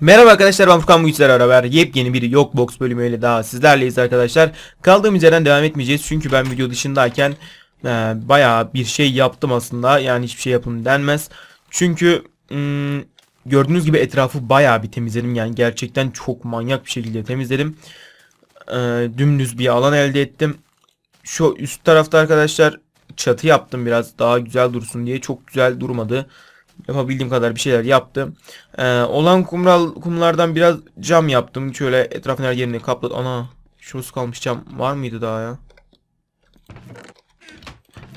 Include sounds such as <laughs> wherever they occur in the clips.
Merhaba arkadaşlar ben Furkan Büyüçler'le beraber yepyeni bir Yokbox bölümüyle daha sizlerleyiz arkadaşlar. Kaldığımız yerden devam etmeyeceğiz çünkü ben video dışındayken e, bayağı bir şey yaptım aslında. Yani hiçbir şey yapım denmez. Çünkü hmm, gördüğünüz gibi etrafı bayağı bir temizledim. Yani gerçekten çok manyak bir şekilde temizledim. E, dümdüz bir alan elde ettim. Şu üst tarafta arkadaşlar çatı yaptım biraz daha güzel dursun diye. Çok güzel durmadı. Yapabildiğim kadar bir şeyler yaptım. Ee, olan kumral kumlardan biraz cam yaptım. Şöyle etrafın her yerini kapladı. Ana şurası kalmış cam. Var mıydı daha ya?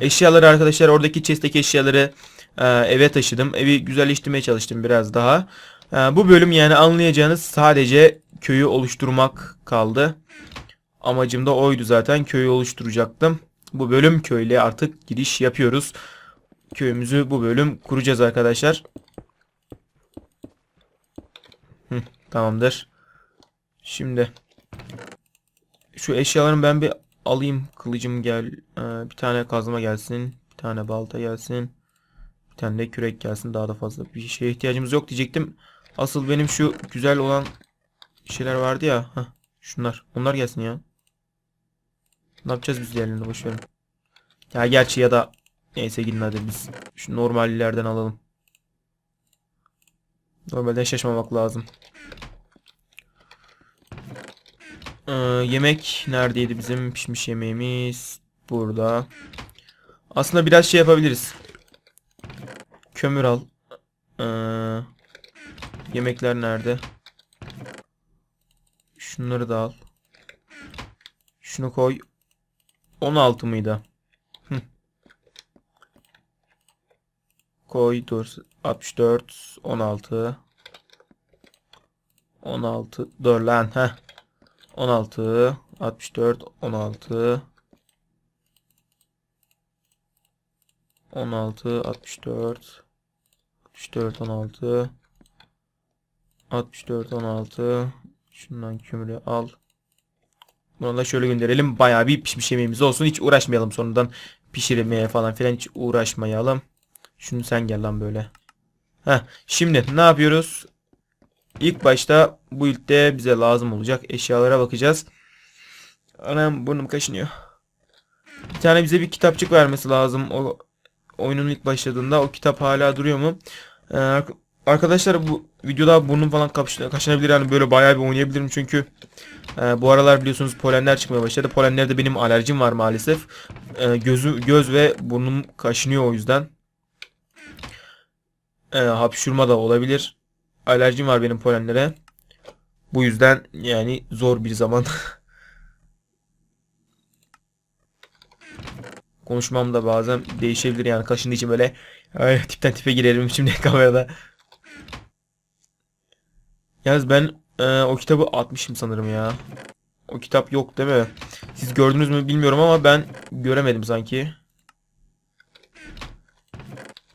Eşyaları arkadaşlar oradaki chest'teki eşyaları e, eve taşıdım. Evi güzelleştirmeye çalıştım biraz daha. E, bu bölüm yani anlayacağınız sadece köyü oluşturmak kaldı. Amacım da oydu zaten. Köyü oluşturacaktım. Bu bölüm köyle artık giriş yapıyoruz. Köyümüzü bu bölüm kuracağız arkadaşlar. Hı, tamamdır. Şimdi şu eşyalarımı ben bir alayım. Kılıcım gel. Ee, bir tane kazma gelsin. Bir tane balta gelsin. Bir tane de kürek gelsin. Daha da fazla bir şeye ihtiyacımız yok diyecektim. Asıl benim şu güzel olan şeyler vardı ya. Heh, şunlar. Onlar gelsin ya. Ne yapacağız biz diğerlerini boş verin. Ya gerçi ya da neyse gidin hadi biz şu normallerden alalım. Normalden şaşmamak lazım. Ee, yemek neredeydi bizim pişmiş yemeğimiz? Burada. Aslında biraz şey yapabiliriz. Kömür al. Ee, yemekler nerede? Şunları da al. Şunu koy. 16 mıydı? Koy dur. 64 16 16 dur lan heh. 16 64 16 16 64 64 16 64 16 Şundan kömürü al. Bunu da şöyle gönderelim. Bayağı bir pişmiş yemeğimiz olsun. Hiç uğraşmayalım sonradan pişirmeye falan filan hiç uğraşmayalım. Şunu sen gel lan böyle. Heh, şimdi ne yapıyoruz? İlk başta bu ilkte bize lazım olacak eşyalara bakacağız. Anam burnum kaşınıyor. Bir tane bize bir kitapçık vermesi lazım. O oyunun ilk başladığında o kitap hala duruyor mu? Ee, ark- arkadaşlar bu videoda burnum falan kaş- kaşınabilir yani böyle bayağı bir oynayabilirim çünkü e, bu aralar biliyorsunuz polenler çıkmaya başladı. Polenlerde benim alerjim var maalesef. E, gözü göz ve burnum kaşınıyor o yüzden. E, hapşurma da olabilir. Alerjim var benim polenlere. Bu yüzden yani zor bir zaman. <laughs> Konuşmam da bazen değişebilir yani kaşındığı için böyle ay, tipten tipe girerim şimdi <laughs> kamerada. Yalnız ben e, o kitabı atmışım sanırım ya. O kitap yok değil mi? Siz gördünüz mü bilmiyorum ama ben göremedim sanki.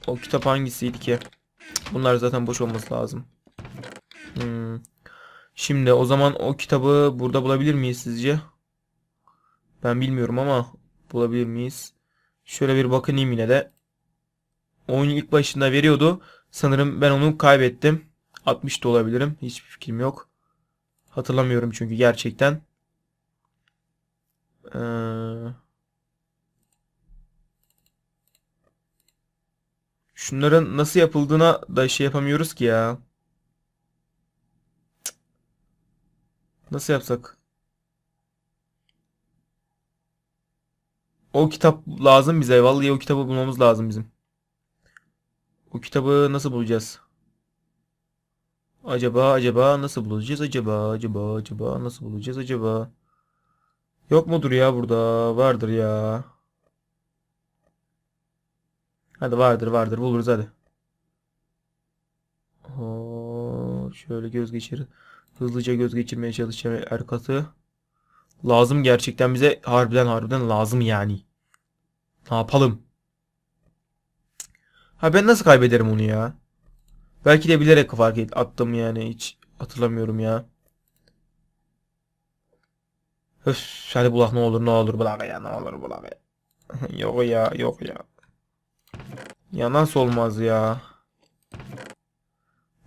O kitap hangisiydi ki? Bunlar zaten boş olması lazım. Hmm. Şimdi o zaman o kitabı burada bulabilir miyiz sizce? Ben bilmiyorum ama bulabilir miyiz? Şöyle bir bakınayım yine de. Oyun ilk başında veriyordu. Sanırım ben onu kaybettim. 60 da olabilirim. Hiçbir fikrim yok. Hatırlamıyorum çünkü gerçekten. Ee... Şunların nasıl yapıldığına da şey yapamıyoruz ki ya. Nasıl yapsak? O kitap lazım bize. Vallahi o kitabı bulmamız lazım bizim. O kitabı nasıl bulacağız? Acaba acaba nasıl bulacağız acaba acaba acaba nasıl bulacağız acaba? Yok mudur ya burada? Vardır ya. Hadi vardır vardır buluruz hadi. Oo, şöyle göz geçir. Hızlıca göz geçirmeye çalışacağım Erkat'ı. Lazım gerçekten bize harbiden harbiden lazım yani. Ne yapalım? Ha ben nasıl kaybederim onu ya? Belki de bilerek fark attım yani hiç hatırlamıyorum ya. Öf hadi bulak ne olur ne olur bulak ya ne olur bulak ya. <laughs> yok ya yok ya. Ya nasıl olmaz ya?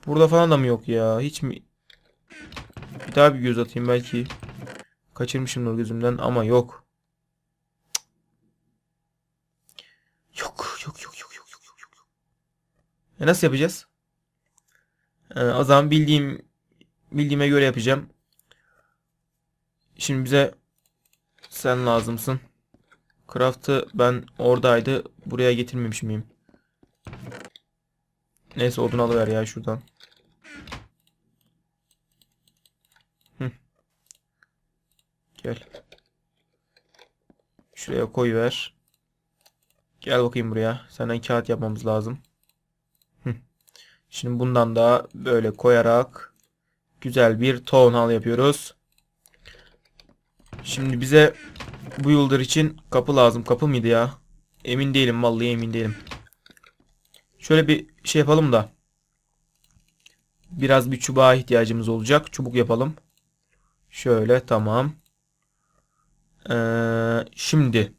Burada falan da mı yok ya? Hiç mi Bir daha bir göz atayım belki. Kaçırmışımdır gözümden ama yok. Yok yok yok yok yok yok yok yok. E nasıl yapacağız? Ee, o zaman bildiğim bildiğime göre yapacağım. Şimdi bize sen lazımsın. Craft'ı ben oradaydı. Buraya getirmemiş miyim? Neyse odun alıver ya şuradan. Gel. Şuraya koy ver. Gel bakayım buraya. Senden kağıt yapmamız lazım. Şimdi bundan da böyle koyarak güzel bir town hall yapıyoruz. Şimdi bize bu yıldır için kapı lazım. Kapı mıydı ya? Emin değilim vallahi emin değilim. Şöyle bir şey yapalım da. Biraz bir çubuğa ihtiyacımız olacak. Çubuk yapalım. Şöyle tamam. Ee, şimdi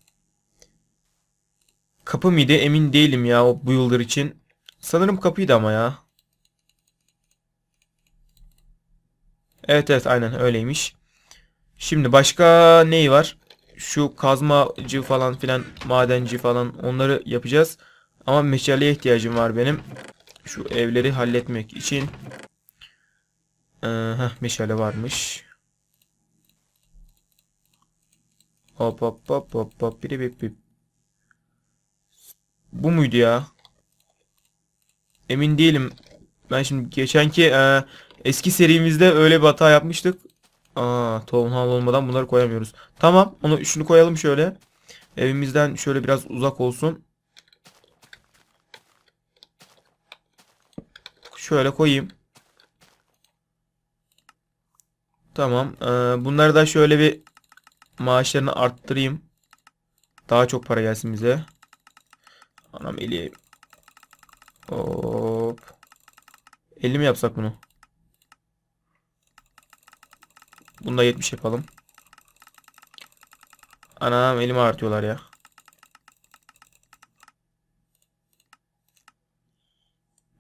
kapı mıydı? Emin değilim ya o bu yıldır için. Sanırım kapıydı ama ya. Evet evet aynen öyleymiş. Şimdi başka neyi var? Şu kazmacı falan filan madenci falan onları yapacağız. Ama meşaleye ihtiyacım var benim. Şu evleri halletmek için. Ee, heh, meşale varmış. Hop hop hop hop hop biri bip bip. Bu muydu ya? Emin değilim. Ben şimdi geçenki e, eski serimizde öyle bir hata yapmıştık. Aa, tohum hal olmadan bunları koyamıyoruz. Tamam, onu şunu koyalım şöyle. Evimizden şöyle biraz uzak olsun. Şöyle koyayım. Tamam. Ee, bunları da şöyle bir maaşlarını arttırayım. Daha çok para gelsin bize. Anam eli. Hop. 50 mi yapsak bunu? Bunda 70 yapalım. Anam elimi artıyorlar ya.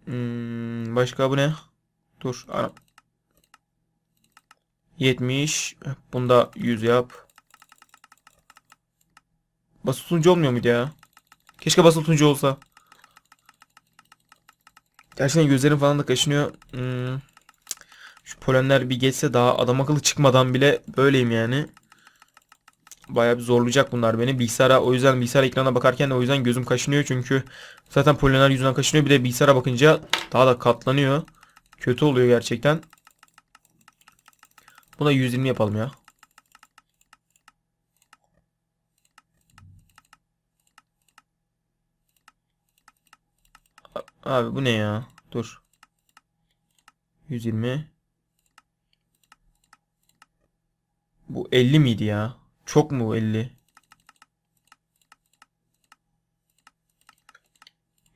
Hmm, başka bu ne? Dur. Anam. 70. Bunda 100 yap. Basılı tutuncu olmuyor muydu ya? Keşke basılı tutuncu olsa. Gerçekten gözlerim falan da kaşınıyor. Hmm. Şu polenler bir geçse daha adam akıllı çıkmadan bile böyleyim yani. Bayağı bir zorlayacak bunlar beni. Bilgisayara o yüzden bilgisayar ekrana bakarken de o yüzden gözüm kaşınıyor çünkü zaten polenler yüzünden kaşınıyor. Bir de bilgisayara bakınca daha da katlanıyor. Kötü oluyor gerçekten. Buna 120 yapalım ya. Abi bu ne ya? Dur. 120. Bu 50 miydi ya? Çok mu 50?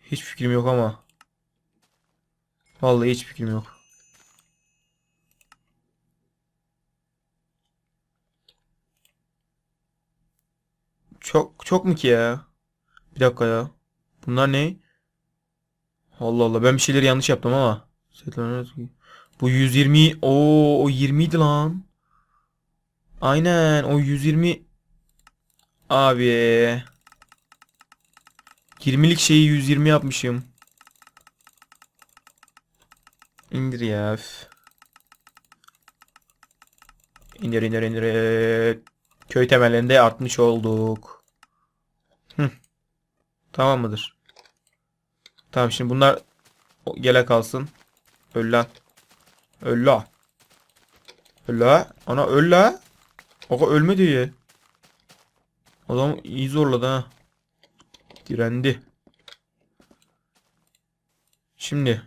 Hiç fikrim yok ama. Vallahi hiç fikrim yok. Çok çok mu ki ya? Bir dakika ya. Bunlar ne? Allah Allah ben bir şeyleri yanlış yaptım ama. Bu 120 o o 20 idi lan. Aynen o 120 abi 20'lik şeyi 120 yapmışım. İndir ya. üf. İndir indir indir. Köy temelinde artmış olduk. Hı. Tamam mıdır? Tamam şimdi bunlar gele kalsın. Öl lan. Öl la. Öl la. Ana öl la. Aga ölmedi ya. Adam iyi zorladı ha. Direndi. Şimdi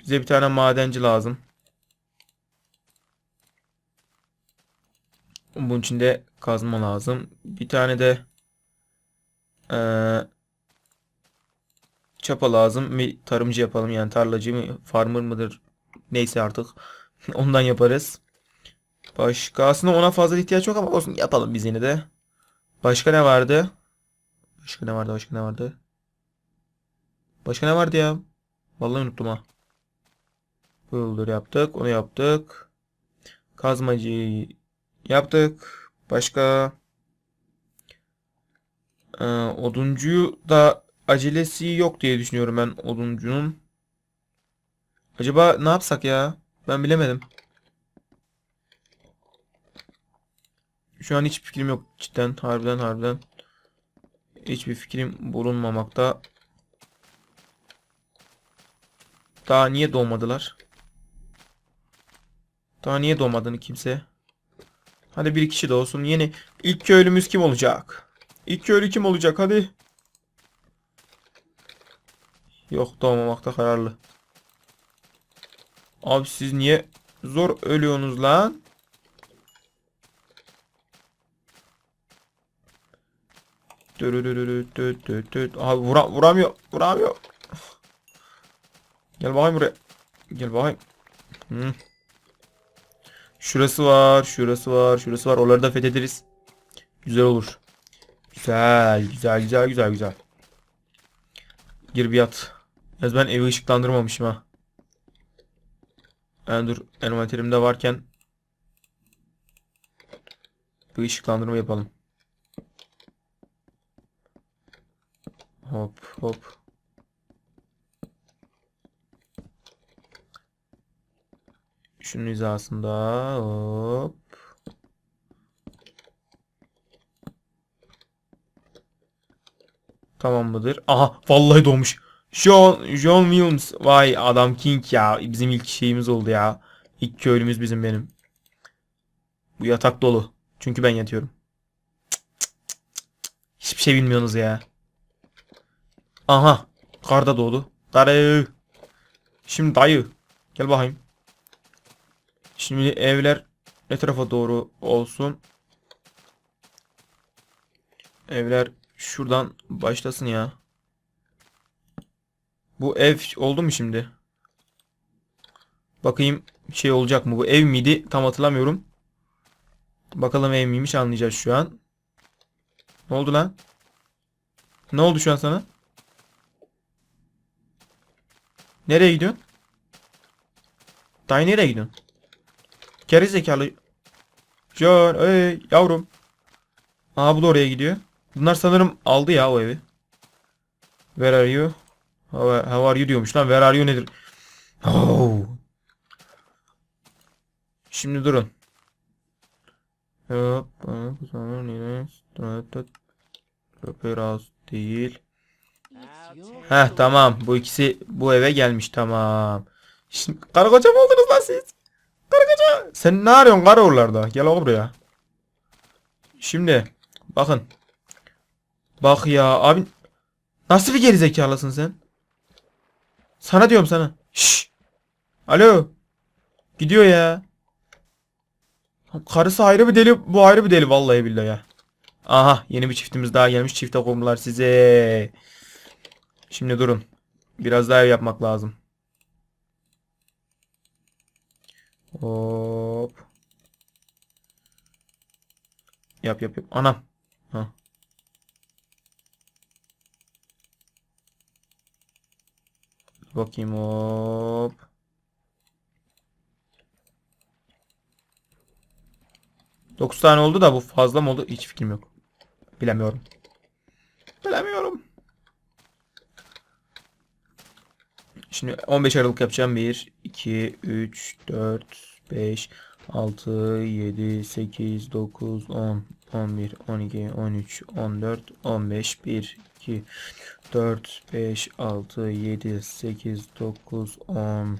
bize bir tane madenci lazım. Bunun için de kazma lazım. Bir tane de eee, çapa lazım. Bir tarımcı yapalım yani tarlacı mı farmer mıdır neyse artık <laughs> ondan yaparız. Başka aslında ona fazla ihtiyaç yok ama olsun yapalım biz yine de. Başka ne vardı? Başka ne vardı? Başka ne vardı? Başka ne vardı ya? Vallahi unuttum ha. Bu yolları yaptık. Onu yaptık. Kazmacı yaptık. Başka Ee, oduncuyu da acelesi yok diye düşünüyorum ben oduncunun. Acaba ne yapsak ya? Ben bilemedim. Şu an hiç fikrim yok cidden harbiden harbiden. Hiçbir fikrim bulunmamakta. Daha niye doğmadılar? Daha niye doğmadığını kimse. Hadi bir kişi de olsun. Yeni ilk köylümüz kim olacak? İlk köylü kim olacak? Hadi. Yok doğmamakta kararlı. Abi siz niye zor ölüyorsunuz lan? Abi vura, vuramıyor. Vuramıyor. Gel bakayım buraya. Gel bakayım. Hı. Şurası var. Şurası var. Şurası var. Oraları da fethederiz. Güzel olur. Güzel. Güzel güzel güzel güzel. Gir bir yat. Yalnız ben evi ışıklandırmamışım ha. Yani dur envanterimde varken bir ışıklandırma yapalım. Hop hop. Şunun hizasında hop. Tamam mıdır? Aha vallahi doğmuş. John, John Williams. Vay adam King ya. Bizim ilk şeyimiz oldu ya. İlk köylümüz bizim benim. Bu yatak dolu. Çünkü ben yatıyorum. Hiçbir şey bilmiyorsunuz ya. Aha. Kar da doğdu. Karı. Şimdi dayı. Gel bakayım. Şimdi evler ne tarafa doğru olsun? Evler şuradan başlasın ya. Bu ev oldu mu şimdi? Bakayım şey olacak mı? Bu ev miydi? Tam hatırlamıyorum. Bakalım ev miymiş anlayacağız şu an. Ne oldu lan? Ne oldu şu an sana? Nereye gidiyorsun? Dayı nereye gidiyorsun? Geri zekalı. John, ey yavrum. Aa bu da oraya gidiyor. Bunlar sanırım aldı ya o evi. Where are you? How, how are you diyormuş lan. Where are you nedir? Oh. Şimdi durun. Hop, sonra neyse. Tut, tut. Biraz değil. Heh tamam. Bu ikisi bu eve gelmiş tamam. Şimdi karı koca mı oldunuz lan siz? Karı koca. Sen ne arıyorsun karı oralarda? Gel oğlum buraya. Şimdi bakın. Bak ya abi nasıl bir gerizekalısın sen? Sana diyorum sana. Şş. Alo. Gidiyor ya. Karısı ayrı bir deli, bu ayrı bir deli vallahi billahi ya. Aha, yeni bir çiftimiz daha gelmiş. Çifte kurmular size. Şimdi durun. Biraz daha ev yapmak lazım. Hop. Yap yap yap. Anam. Ha. Bakayım hop. Dokuz tane oldu da bu fazla mı oldu? Hiç fikrim yok. Bilemiyorum. Bilemiyorum. Şimdi 15 Aralık yapacağım. 1, 2, 3, 4, 5, 6, 7, 8, 9, 10, 11, 12, 13, 14, 15, 1, 2, 4, 5, 6, 7, 8, 9, 10,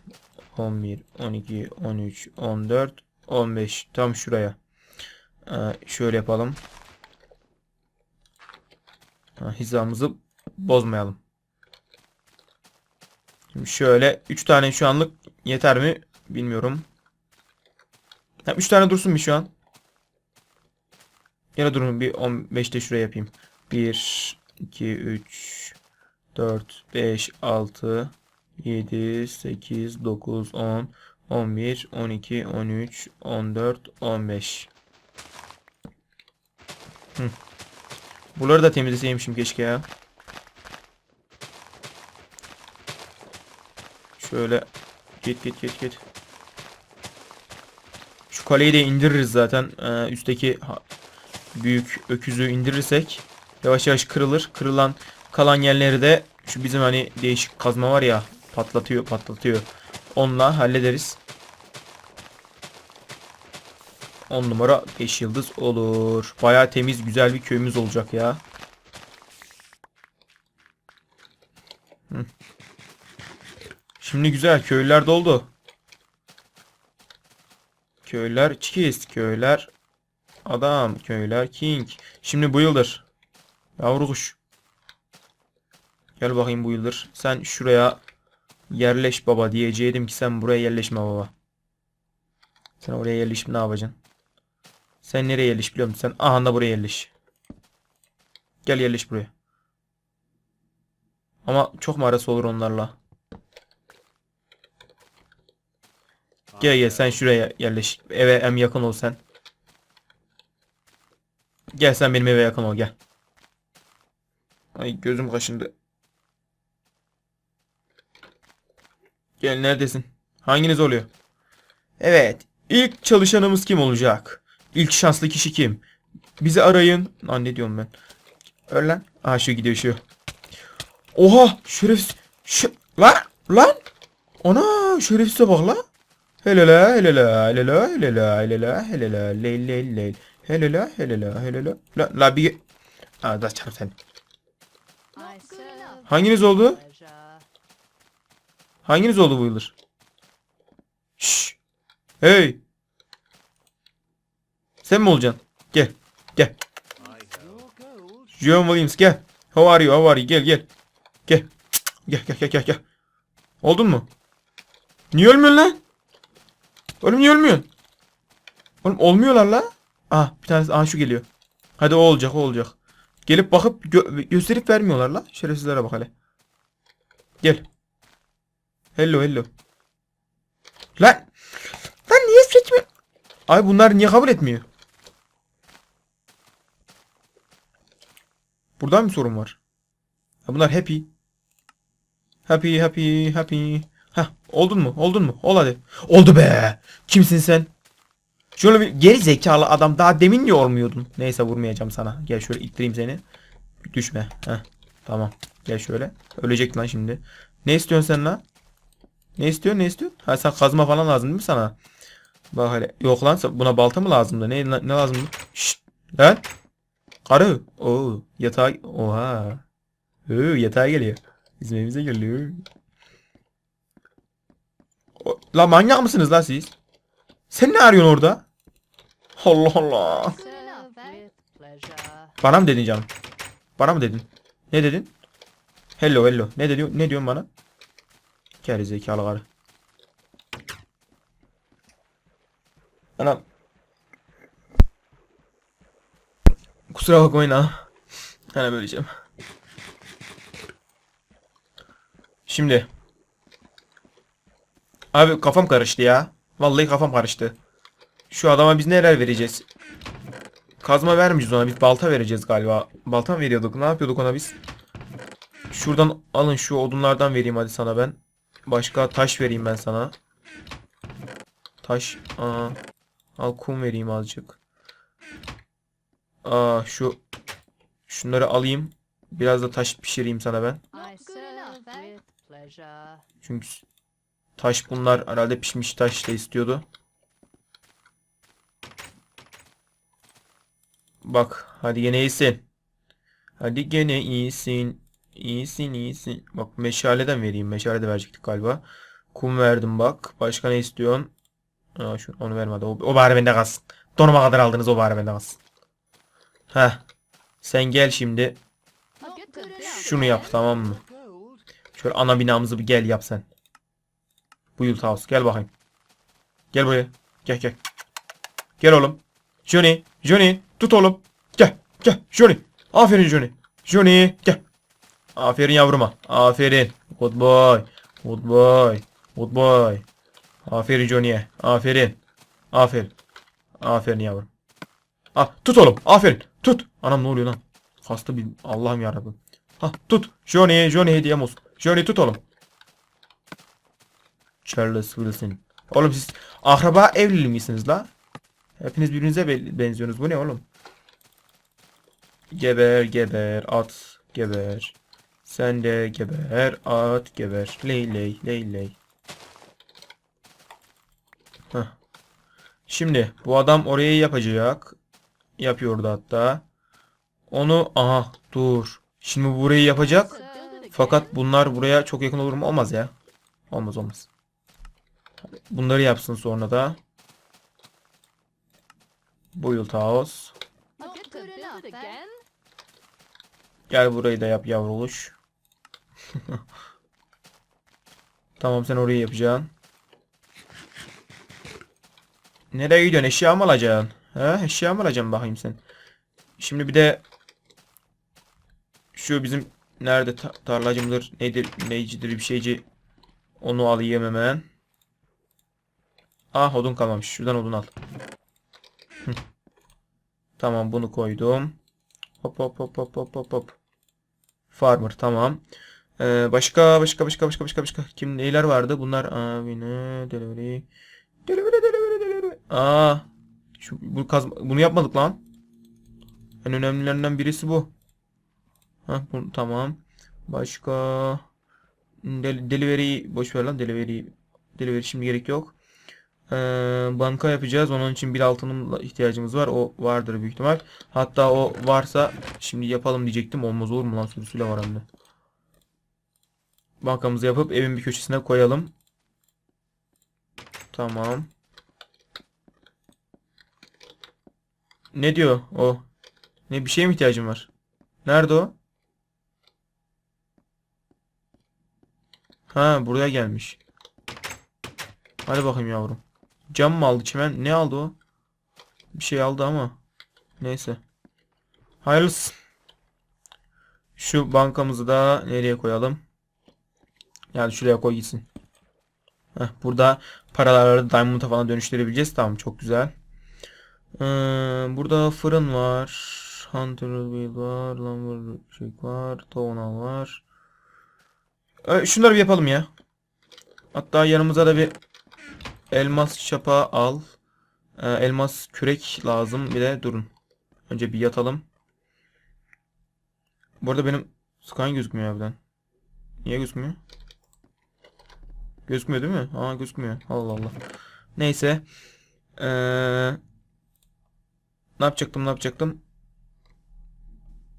11, 12, 13, 14, 15. Tam şuraya. Ee, şöyle yapalım. Ha, hizamızı bozmayalım. Şimdi şöyle 3 tane şu anlık yeter mi bilmiyorum. 3 tane dursun bir şu an. Da durun bir 15 de şuraya yapayım. 1 2 3 4 5 6 7 8 9 10 11 12 13 14 15 Hı. Buraları da temizleseymişim keşke ya. Şöyle git git git git. Şu kaleyi de indiririz zaten. Ee, üstteki büyük öküzü indirirsek yavaş yavaş kırılır. Kırılan kalan yerleri de şu bizim hani değişik kazma var ya patlatıyor patlatıyor. Onunla hallederiz. 10 numara 5 yıldız olur. Baya temiz güzel bir köyümüz olacak ya. Şimdi güzel köylüler doldu. Köyler çikiz, köyler adam, köyler king. Şimdi bu yıldır. Yavru kuş. Gel bakayım bu yıldır. Sen şuraya yerleş baba diyeceydim ki sen buraya yerleşme baba. Sen oraya yerleşip ne yapacaksın? Sen nereye yerleş biliyor musun? Sen aha da buraya yerleş. Gel yerleş buraya. Ama çok mu arası olur onlarla? Gel gel sen şuraya yerleş. Eve em yakın ol sen. Gel sen benim eve yakın ol gel. Ay gözüm kaşındı. Gel neredesin? Hanginiz oluyor? Evet. İlk çalışanımız kim olacak? İlk şanslı kişi kim? Bizi arayın. Lan ne diyorum ben? Öl lan. Aha şu gidiyor şu. Oha şerefsiz. Şu... Lan lan. Ana şerefsize bak la. Hele la hele la hele la hele la hele la hele la ley ley ley. Hele la la bir... Aa da çarp sen. Hanginiz oldu? Hanginiz oldu bu yıldır? Şşş. Hey. Sen mi olacaksın? Gel. Gel. John Williams gel. How are you? How are you? Gel gel. Gel. Gel gel gel gel gel. Oldun mu? Niye ölmüyorsun lan? Oğlum niye ölmüyorsun? Oğlum olmuyorlar la. Ah bir tanesi aha şu geliyor. Hadi o olacak o olacak. Gelip bakıp gö- gösterip vermiyorlar la. Şerefsizlere bak hele. Gel. Hello hello. Lan. Lan niye seçmiyor? Ay bunlar niye kabul etmiyor? Buradan bir sorun var. Bunlar happy. Happy happy happy. Hah oldun mu? Oldun mu? Ol hadi. Oldu be. Kimsin sen? Şöyle bir geri zekalı adam daha demin niye olmuyordun? Neyse vurmayacağım sana. Gel şöyle ittireyim seni. Düşme. Heh. Tamam. Gel şöyle. Ölecek lan şimdi. Ne istiyorsun sen lan? Ne istiyorsun? Ne istiyorsun? Ha sen kazma falan lazım değil mi sana? Bak hele. Yok lan buna balta mı lazımdı? Ne ne lazımdı? Şşt. Lan. Karı. Oo, yatağa. Oha. Oo, yatağa geliyor. Bizim evimize geliyor. La manyak mısınız la siz? Sen ne arıyorsun orada? Allah Allah. Bana mı dedin canım? Bana mı dedin? Ne dedin? Hello hello. Ne dedi? Ne diyorsun bana? Geri zekalı karı. Anam. Kusura bakmayın ha. Hani böleceğim. Şimdi. Abi kafam karıştı ya. Vallahi kafam karıştı. Şu adama biz neler vereceğiz? Kazma vermeyeceğiz ona. Biz balta vereceğiz galiba. Balta mı veriyorduk? Ne yapıyorduk ona biz? Şuradan alın şu odunlardan vereyim hadi sana ben. Başka taş vereyim ben sana. Taş. Aa. Al kum vereyim azıcık. Aa şu şunları alayım. Biraz da taş pişireyim sana ben. Çünkü taş bunlar herhalde pişmiş taş da istiyordu. Bak hadi gene iyisin. Hadi gene iyisin. İyisin iyisin. Bak meşaleden vereyim. Meşale de verecektik galiba. Kum verdim bak. Başka ne istiyorsun? Aa, şu, onu vermedi. O, o bari bende kalsın. Donuma kadar aldınız o bari bende kalsın. Heh. Sen gel şimdi. Şunu yap tamam mı? Şöyle ana binamızı bir gel yap sen. Yıl house. Gel bakayım. Gel buraya. Gel gel. Gel oğlum. Johnny. Johnny. Tut oğlum. Gel. Gel. Johnny. Aferin Johnny. Johnny. Gel. Aferin yavruma. Aferin. Good boy. Good boy. Good boy. Aferin Johnny'e. Aferin. Aferin. Aferin yavrum. Ah, tut oğlum. Aferin. Tut. Anam ne oluyor lan? Hasta bir Allah'ım yarabbim. Ha tut. Johnny, Johnny hediyem olsun. Johnny tut oğlum. Charles Wilson. Oğlum siz akraba evlili misiniz la? Hepiniz birbirinize be- benziyorsunuz. Bu ne oğlum? Geber geber at geber. Sen de geber at geber. Ley ley ley ley. Heh. Şimdi bu adam orayı yapacak. Yapıyordu hatta. Onu aha dur. Şimdi bu burayı yapacak. Fakat bunlar buraya çok yakın olur mu? Olmaz ya. Olmaz olmaz. Bunları yapsın sonra da. Build house. Gel burayı da yap yavruluş. <laughs> Tamam sen orayı yapacaksın. Nereye gidiyorsun? Eşya mı alacaksın? He? Eşya mı alacaksın bakayım sen? Şimdi bir de şu bizim nerede ta- tarlacımdır nedir neycidir bir şeyci onu alayım hemen. Ah odun kalmamış. Şuradan odun al. Tamam bunu koydum. Hop hop hop hop hop hop hop. Farmer tamam. Ee, başka başka başka başka başka başka kim neyler vardı? Bunlar abi ne delivery. Delivery delivery delivery. Aa. Şu bu kaz bunu yapmadık lan. En önemlilerinden birisi bu. Ha bu tamam. Başka Del delivery boş ver lan delivery. Delivery şimdi gerek yok. Ee, banka yapacağız. Onun için bir altının ihtiyacımız var. O vardır büyük ihtimal. Hatta o varsa şimdi yapalım diyecektim. Olmaz olur mu lan sürüsüyle var hem. Bankamızı yapıp evin bir köşesine koyalım. Tamam. Ne diyor o? Ne bir şeye mi ihtiyacım var? Nerede o? Ha buraya gelmiş. Hadi bakayım yavrum. Cam mı aldı çimen? Ne aldı o? Bir şey aldı ama. Neyse. Hayırlısı. Şu bankamızı da nereye koyalım? Yani şuraya koy gitsin. Heh, burada paraları diamond'a falan dönüştürebileceğiz. Tamam çok güzel. Ee, burada fırın var. Hunter wheel var. Lumber şey var. Townhall var. Ee, şunları bir yapalım ya. Hatta yanımıza da bir elmas çapa al. Ee, elmas kürek lazım. Bir de durun. Önce bir yatalım. Bu arada benim skan gözükmüyor evden. Niye gözükmüyor? Gözükmüyor değil mi? Aa gözükmüyor. Allah Allah. Neyse. Ee, ne yapacaktım ne yapacaktım?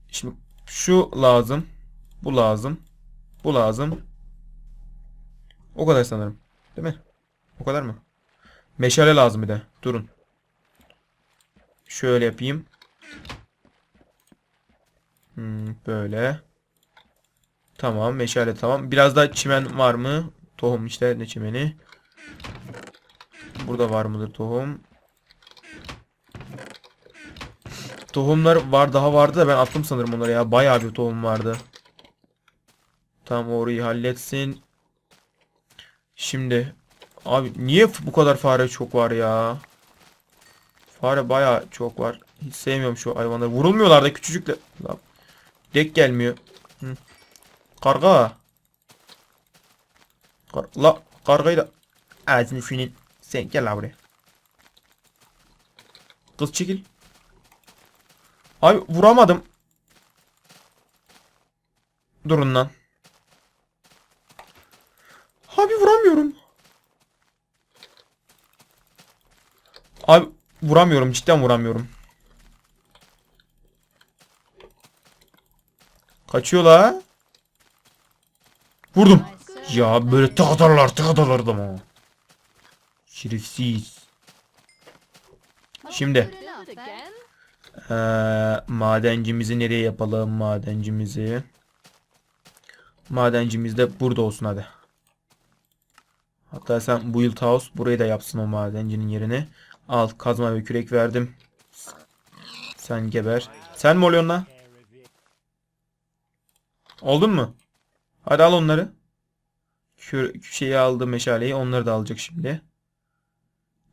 Şimdi şu lazım. Bu lazım. Bu lazım. O kadar sanırım. Değil mi? O kadar mı? Meşale lazım bir de. Durun. Şöyle yapayım. Hmm, böyle. Tamam meşale tamam. Biraz da çimen var mı? Tohum işte ne çimeni. Burada var mıdır tohum? Tohumlar var daha vardı da ben attım sanırım onları ya. Bayağı bir tohum vardı. Tamam orayı halletsin. Şimdi abi niye bu kadar fare çok var ya? Fare bayağı çok var. Hiç sevmiyorum şu hayvanları. Vurulmuyorlar da küçücükler. Lan, Dek gelmiyor. Hı. Karga. Kar la kargayı da ağzını senin. Sen gel la buraya. Kız çekil. Abi vuramadım. Durun lan. Abi vuramıyorum. Abi vuramıyorum. Cidden vuramıyorum. Kaçıyor la. Vurdum. Ya böyle tık atarlar tık atarlar ama. Şerefsiz. Şimdi. Ee, madencimizi nereye yapalım madencimizi? Madencimiz de burada olsun hadi. Hatta sen build house burayı da yapsın o madencinin yerine. Al kazma ve kürek verdim. Sen geber. Sen mi oluyorsun lan? Oldun mu? Hadi al onları. Kür şeyi aldı meşaleyi. Onları da alacak şimdi.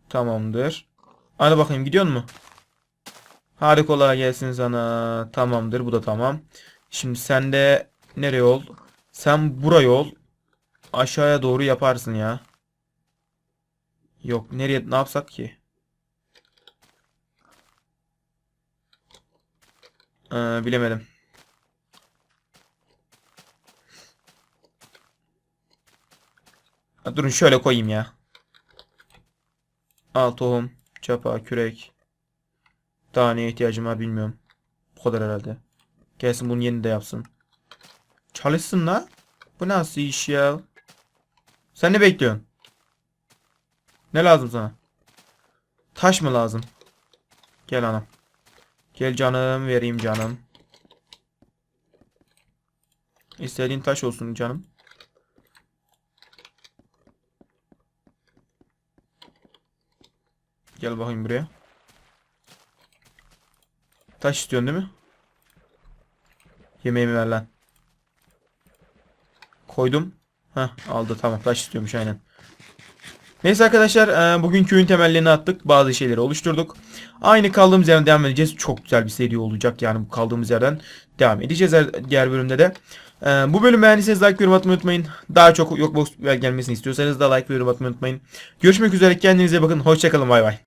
Tamamdır. Hadi bakayım gidiyor mu? Hadi gelsin sana. Tamamdır bu da tamam. Şimdi sen de nereye ol? Sen buraya ol. Aşağıya doğru yaparsın ya. Yok nereye ne yapsak ki? Ee, bilemedim. Durun şöyle koyayım ya. Al tohum, çapa, kürek. Daha neye ihtiyacım var bilmiyorum. Bu kadar herhalde. Gelsin bunu yeni de yapsın. Çalışsın la. Bu nasıl iş ya? Sen ne bekliyorsun? Ne lazım sana? Taş mı lazım? Gel anam. Gel canım vereyim canım. İstediğin taş olsun canım. Gel bakayım buraya. Taş istiyorsun değil mi? Yemeğimi ver lan. Koydum. Heh aldı tamam taş istiyormuş aynen. Neyse arkadaşlar e, bugün köyün temellerini attık. Bazı şeyleri oluşturduk. Aynı kaldığımız yerden devam edeceğiz. Çok güzel bir seri olacak. Yani bu kaldığımız yerden devam edeceğiz diğer bölümde de. E, bu bölüm beğendiyseniz like yorum atmayı unutmayın. Daha çok Yokbox gelmesini istiyorsanız da like yorum atmayı unutmayın. Görüşmek üzere kendinize bakın. Hoşçakalın bay bay.